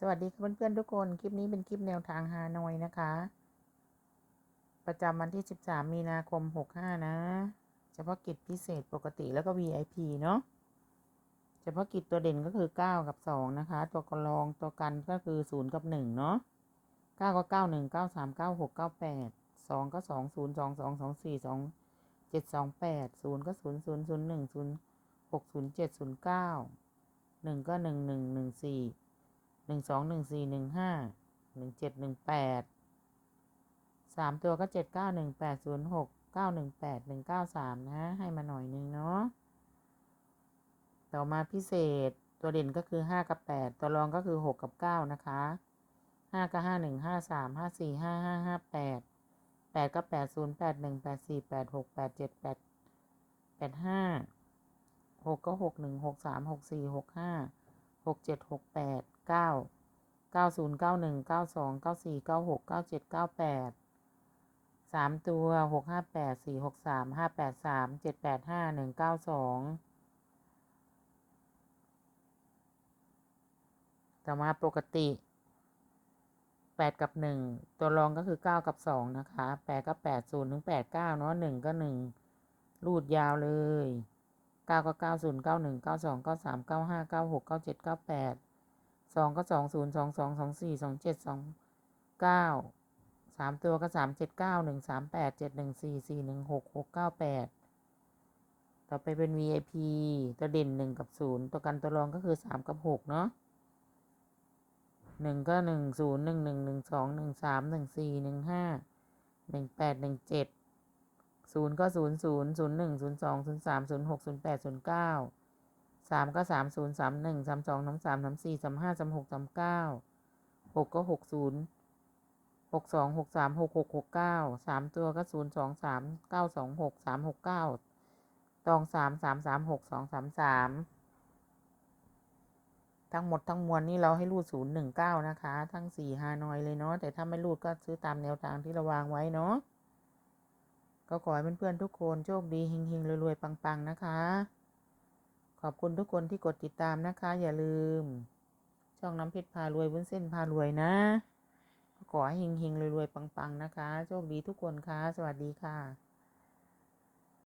สวัสดีเพื่อนๆทุกคน คลิปนี้เป็นคลิปแนวทางฮานอยนะคะ ประจำวันที่ 13 มีนาคม 65 นะ เฉพาะกิจพิเศษปกติแล้วก็ VIP เนาะ เฉพาะกิจตัวเด่นก็คือ 9 กับ 2 นะคะ ตัวกรองตัวกันก็คือ 0 กับ 1 เนาะ 9 ก็ 9 1 9 3 9 6 9 8 2 ก็ 2 0 2 2 2 4 2 7 2 8 0 ก็ 0 0 0 1 0 6 0 7 0 9 1 ก็ 1 1 1 4 หนึ่งสองหนึ่งสี่หนึ่งห้าหนึ่งเจ็ดหนึ่งแปดสามตัวก็เจ็ดเก้าหนึ่งแปดศูนย์หกเก้าหนึ่งแปดหนึ่งเก้าสามนะ ให้มาหน่อยนึงเนาะต่อมาพิเศษตัวเด่นก็คือห้ากับแปดตัวรองก็คือหกกับเก้านะคะห้าก็ห้าหนึ่งห้าสามห้าสี่ห้าห้าห้าแปดแปดก็แปดศูนย์แปดหนึ่งแปดสี่แปดหกแปดเจ็ดแปดแปดห้าหกก็หกหนึ่งหกสามหกสี่หกห้าหกเจ็ดหกแปด เก้าเก้าศูนย์เก้าหนึ่งเก้าสองเก้าสี่เก้าหกเก้าเจ็ดเก้าแปดสามตัวหกห้าแปดสี่หกสามห้าแปดสามเจ็ดแปดห้าหนึ่งเก้าสองต่อมาปกติแปดกับหนึ่งตัวรองก็คือเก้ากับสองนะคะแปดก็แปดศูนย์ถึงแปดเก้าเนาะหนึ่งก็หนึ่งรูดยาวเลยเก้าก็เก้าศูนย์เก้าหนึ่งเก้าสองเก้าสามเก้าห้าเก้าหกเก้าเจ็ดเก้าแปด สองก็สองศูนย์สองสองสองสี่สองเจ็ดสองเก้าสามตัวก็สามเจ็ดเก้าหนึ่งสามแปดเจ็ดหนึ่งสี่สี่หนึ่งหกหกเก้าแปดต่อไปเป็น VIP ตัวเด่นหนึ่งกับศูนย์ตัวกันตัวรองก็คือสามกับหกเนาะหนึ่งก็หนึ่งศูนย์หนึ่งหนึ่งหนึ่งสองหนึ่งสามหนึ่งสี่หนึ่งห้าหนึ่งแปดหนึ่งเจ็ดศูนย์ก็ศูนย์ศูนย์ศูนย์หนึ่งศูนย์สองศูนย์สามศูนย์หกศูนย์แปดศูนย์เก้า สามก็สามศูนย์สามหนึ่งสามสองสามสามสามสี่สามห้าสามหกสามเก้าหกก็หกศูนย์หกสองหกสามหกหกหกเก้าสามตัวก็ศูนย์สองสามเก้าสองหกสามหกเก้าตองสามสามสามหกสองสามสามทั้งหมดทั้งมวลนี่เราให้รูดศูนย์หนึ่งเก้านะคะ ทั้งสี่ฮานอยเลยเนาะแต่ถ้าไม่รูดก็ซื้อตามแนวทางที่เราวางไว้เนาะก็ขอให้เพื่อนๆทุกคนโชคดีเฮงๆรวยๆปังๆนะคะ อบคุณทุกคนที่กดติดตามนะคะ อย่าลืม ช่องน้ำเพชรพารวยวุ้นเส้นพารวยนะ ขอให้เฮงๆรวยๆปังๆนะคะ โชคดีทุกคนค่ะ สวัสดีค่ะ